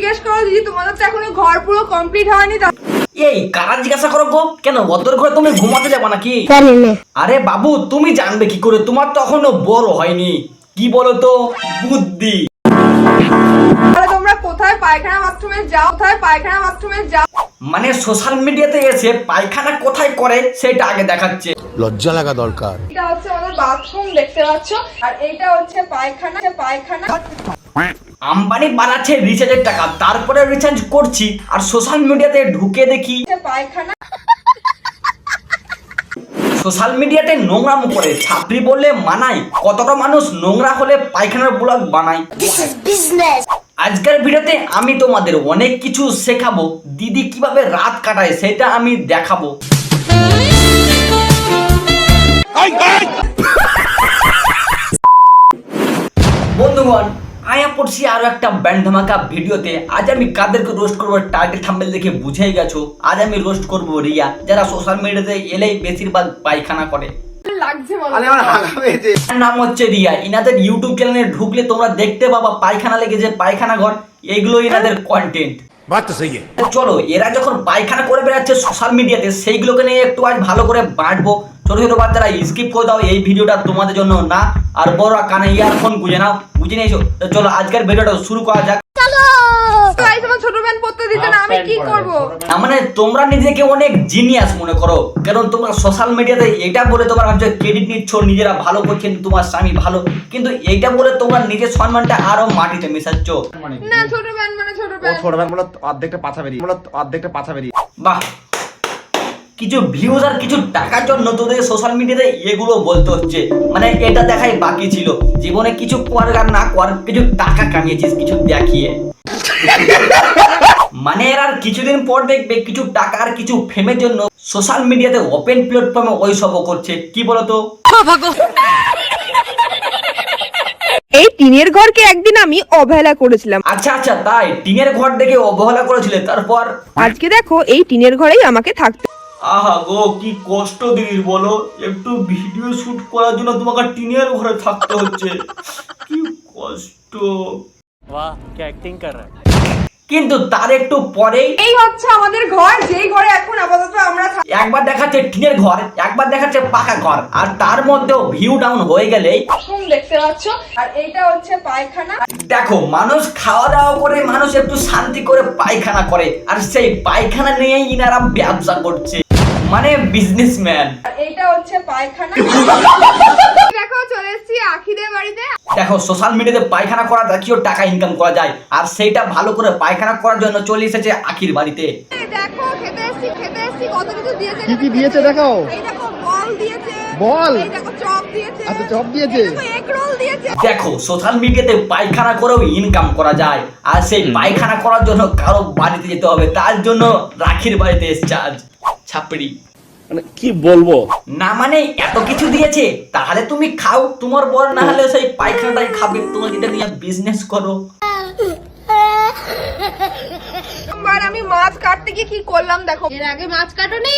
জিজ্ঞেস করো দিদি তোমাদের তো এখনও ঘর পুরো কমপ্লিট হয়নি এই কারা জিজ্ঞাসা করো গো? কেন অতর ঘরে তুমি ঘুমাতে যাবে নাকি? আরে বাবু তুমি জানবে কি করে তোমার তো এখনও বড় হয়নি। কি বলো তো বুদ্ধি তোমরা কোথায় পায়খানা বাথরুমে যাও কোথায় পায়খানা বাথরুমে যাও? মানে সোশ্যাল মিডিয়াতে এসে পায়খানা কোথায় করে সেটা আগে দেখাচ্ছে। লজ্জা লাগা দরকার। এটা হচ্ছে আমাদের বাথরুম দেখতে পাচ্ছ? আর এইটা হচ্ছে পায়খানা পায়খানা আম্বানি বানাচ্ছে রিচার্জের টাকা তারপরে রিচার্জ করছি আর সোশ্যাল মিডিয়াতে ঢুকে দেখি। পায়খানা সোশ্যাল মিডিয়াতে নোংরামো করে ছাত্রী বললে মানাই কতটা মানুষ নোংরা হলে পায়খানার ব্লগ বানায়। আজকের ভিডিওতে আমি তোমাদের অনেক কিছু শেখাবো দিদি কীভাবে রাত কাটায় সেটা আমি দেখাবো। বন্ধুগণ আয়া পড়ছি আরও একটা ব্যান্ড ধামাকা ভিডিওতে। আজ আমি কাদেরকে রোস্ট করব টাইটেল থাম্বেল দেখে বুঝেই গেছো। আজ আমি রোস্ট করব রিয়া যারা সোশ্যাল মিডিয়াতে এলেই বেশিরভাগ পায়খানা করে। লাগছে নাম হচ্ছে রিয়া। ইনাদের ইউটিউব চ্যানেলে ঢুকলে তোমরা দেখতে পাবা পায়খানা লেগে যে পায়খানা ঘর। এইগুলো ইনাদের কন্টেন্ট চলো এরা যখন পায়খানা করে বেড়াচ্ছে সোশ্যাল মিডিয়াতে সেইগুলোকে নিয়ে একটু আজ ভালো করে বাঁটবো। ছোট ছোট বাচ্চারা স্কিপ করে দাও এই ভিডিওটা তোমাদের জন্য না। আর বড়রা কানে ইয়ারফোন গুঁজে নাও। বুঝে নিয়েছো? তো চলো আজকের ভিডিওটা শুরু করা যাক। গাইস আমার ছোট প্যান্ট পরতে দিতে না আমি কি করব? না মানে তোমরা নিজেকে অনেক জিনিয়াস মনে করো। কারণ তোমরা সোশ্যাল মিডিয়াতে এটা বলে তোমরা ভাবছ ক্রেডিট নিচ্ছ নিজেরা ভালো করছেন তোমার স্বামী ভালো। কিন্তু এইটা বলে তোমরা নিজের সম্মানটা আরও মাটিতে মেশাচ্ছ। না ছোট প্যান্ট মানে ছোট ও ছোট ভাই বলো অর্ধেকটা পাছা বেরিয়ে বলো অর্ধেকটা পাছা বেরিয়ে বাহ! কিছু ভিউজ আর কিছু টাকার জন্য তোদের সোশ্যাল মিডিয়াতে এগুলো বলতে হচ্ছে। মানে এটা দেখাই বাকি ছিল। জীবনে কিছু করার আর না করার কিছু টাকা কামিয়েছিস কিছু দেখিয়ে। মানে এর আর কিছুদিন পর দেখবে কিছু টাকা আর কিছু ফেমের জন্য সোশ্যাল মিডিয়াতে ওপেন প্ল্যাটফর্মে ওই সব করছে। কি বলতো? এই টিনের ঘরকে একদিন আমি অবহেলা করেছিলাম। আচ্ছা আচ্ছা তাই। টিনের ঘর দেখে অবহেলা করেছিলে তারপর? আজকে দেখো এই টিনের ঘরেই আমাকে থাকতে আহা গো কি কষ্ট দিদির বলো? একটু ভিডিও শুট করার জন্য তোমাকে টিনের ঘরে থাকতে হচ্ছে। কি কষ্ট। বাহ কি অ্যাক্টিং কর কিন্তু তার একটু পরেই এই হচ্ছে আমাদের ঘর যেই ঘরে এখন আপাতত আমরা থাকি একবার দেখাচ্ছে টিনের ঘর একবার দেখাচ্ছে পাকা ঘর আর তার মধ্যেও ভিউ ডাউন হয়ে গেলেই বাথরুম দেখতে পাচ্ছ আর এইটা হচ্ছে পায়খানা। দেখো মানুষ খাওয়া দাওয়া করে মানুষ একটু শান্তি করে পায়খানা করে আর সেই পায়খানা নিয়েই ইনারা ব্যবসা করছে। মানে বিজনেসম্যান এইটা হচ্ছে পায়খানা। দেখো চলে এসেছি আখিদের বাড়িতে। দেখো সোশ্যাল মিডিয়াতে পায়খানা করা দেখিও টাকা ইনকাম করা যায় আর সেইটা ভালো করে পায়খানা করার জন্য চলে এসেছে আখির বাড়িতে। দেখো খেতে এসেছি খেতে এসেছি কত কিছু দিয়েছে কি কি দিয়েছে দেখাও? এই দেখো বল দিয়েছে। বল? এই দেখো চপ দিয়েছে। আচ্ছা, চপ দিয়েছে? দেখো দিয়েছে। দেখো সোশ্যাল মিডিয়াতে পায়খানা করেও ইনকাম করা যায় আর সেই পায়খানা করার জন্য কারও বাড়িতে যেতে হবে তার জন্য রাখির বাড়িতে এসছে আজ। ছাপড়ি। মানে কি বলব? না মানে এত কিছু দিয়েছে তাহলে তুমি খাও। তোমার বর না হলে সেই পায়খানাটাই খাবে। তুমি যেটা নিয়ে বিজনেস করো। এবার আমি মাছ কাটতে গিয়ে কি করলাম দেখো। এর আগে মাছ কাটনি?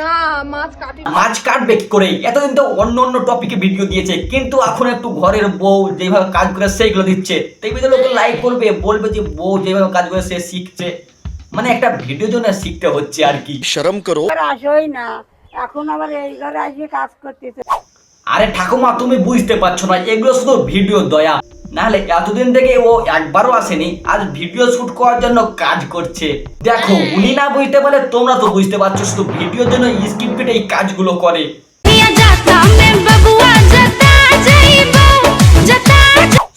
না মাছ কাটি মাছ কাটবে কি করে? এতদিন তো অন্য অন্য টপিকে ভিডিও দিয়েছে। কিন্তু এখন একটু ঘরের বউ যেভাবে কাজ করে সেইগুলো দিচ্ছে। তাই ভিডিও লোক লাইক করবে বলবে যে বউ যেভাবে কাজ করে সে শিখছে। মানে একটা ভিডিও জন্য শিখতে হচ্ছে আর কি। শরম করো। আর আসোই না এখন আবার এই ঘরে আসবে কাজ করতেছে। আরে ঠাকুমা তুমি বুঝতে পারছ না এগুলো শুধু ভিডিও দয়া। নাহলে এতদিন থেকে ও একবারও আসেনি আজ ভিডিও শুট করার জন্য কাজ করছে। দেখো উনি না বুঝতে পারলে তোমরা তো বুঝতে পারছ শুধু ভিডিওর জন্য স্কিপ কেটে এই কাজগুলো করে।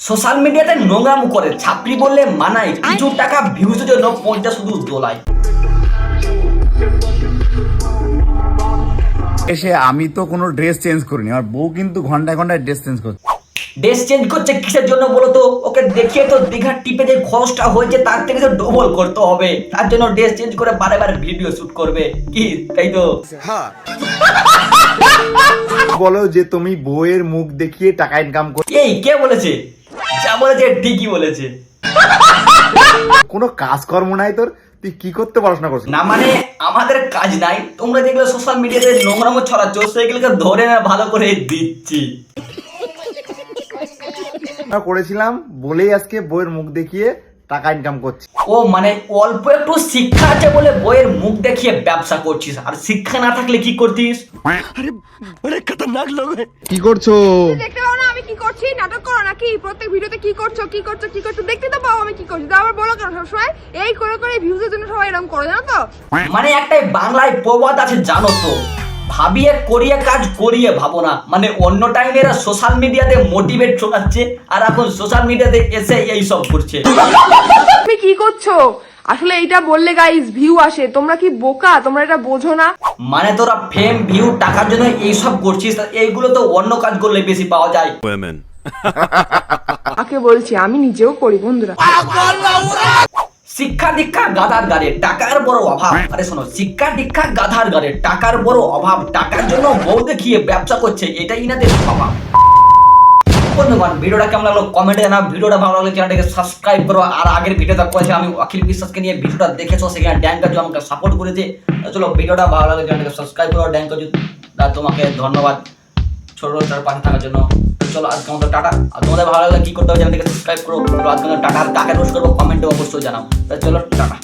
সোশ্যাল মিডিয়াতে নোংরামো করে ছাপড়ি বললে মানায় কিছু টাকা ভিউজের জন্য পঞ্চাশ শুধু দোলায়। এসে আমি তো কোনো ড্রেস চেঞ্জ করিনি আর বউ কিন্তু ঘন্টায় ঘন্টায় ড্রেস চেঞ্জ করছে। ড্রেস চেঞ্জ করছে কিসের জন্য বলো তো? ওকে দেখিয়ে তো দীঘার টিপে যে খরচটা হয়েছে তার থেকে তো ডবল করতে হবে। তার জন্য ড্রেস চেঞ্জ করে বারে বারে ভিডিও শুট করবে। কি? তাই তো? বলো যে তুমি বউয়ের মুখ দেখিয়ে টাকা ইনকাম করো এই কে বলেছে? যা বলেছে ঠিকই বলেছে। কোনো কাজকর্ম নাই তোর? তুই কি করতে পড়াশোনা করছিস? না মানে আমাদের কাজ নাই। তোমরা যেগুলো সোশ্যাল মিডিয়াতে নোংরামো ছড়াচ্ছ সেগুলোকে ধরে না ভালো করে দিচ্ছি। করেছিলাম বলেই আজকে বউয়ের মুখ দেখিয়ে টাকা ইনকাম করছি ও মানে অল্প একটু শিক্ষা আছে বলে বইয়ের মুখ দেখিয়ে ব্যবসা করছিস। আর শিক্ষা না থাকলে কি করতিস? আরে আরে খতরনাক লোক কি করছ? দেখতে পাও না আমি কি করছি? নাটক করো নাকি? প্রত্যেক ভিডিওতে কি করছ কি করছ কি করছ? দেখতে তো পাও আমি কি করছি। তাও আবার বলো কেন সবসময়? এই করে করে ভিউজের জন্য সবাই এরকম করে জানো তো? মানে একটাই বাংলায় প্রবাদ আছে জানো তো? ভাবিয়ে করিয়ে কাজ করিয়ে ভাবো না মানে অন্য টাইমে এরা সোশ্যাল মিডিয়াতে মোটিভেট শোনাচ্ছে আর এখন সোশ্যাল মিডিয়াতে এসে এই সব করছে। তুমি কি করছ? আসলে এইটা বললে গাইস ভিউ আসে। তোমরা কি বোকা? তোমরা এটা বোঝো না? মানে তোরা ফেম ভিউ টাকার জন্য এইসব করছিস তা এইগুলো তো অন্য কাজ করলে বেশি পাওয়া যায়। কাকে বলছি? আমি নিজেও করি বন্ধুরা। শিক্ষা দীক্ষা, গাধার গাড়ে টাকার বড় অভাব। আরে শোনো, শিক্ষা দীক্ষা, গাধার গাড়ে টাকার বড় অভাব। টাকার জন্য বউ দেখিয়ে ব্যবসা করছে, এটাই ইনাদের স্বভাব বন্ধুগণ, ভিডিওটা কেমন লাগল কমেন্টে জানাও। ভিডিওটা ভালো লাগলে চ্যানেলটাকে সাবস্ক্রাইব করো। আর আগের ভিডিওটা করেছে, আমি অখিল বিশ্বাসকে নিয়ে ভিডিওটা দেখেছ, সেখানে ড্যাঙ্ক আমাকে সাপোর্ট করেছে। চলো, ভিডিওটা ভালো লাগলে চ্যানেলটাকে সাবস্ক্রাইব করো। ড্যাঙ্ক তোমাকে ধন্যবাদ। ছোট ছোট পাশে থাকার জন্য। চলো আজকে আমাদের টাটা। আর তোমাদের ভালো লাগলে কি করতে হবে চ্যানেলটাকে সাবস্ক্রাইব করো। আজকে আমাদের টাটা কাকে রোজ করব? কমেন্টে অবশ্যই জানাও। চলো, টাটা।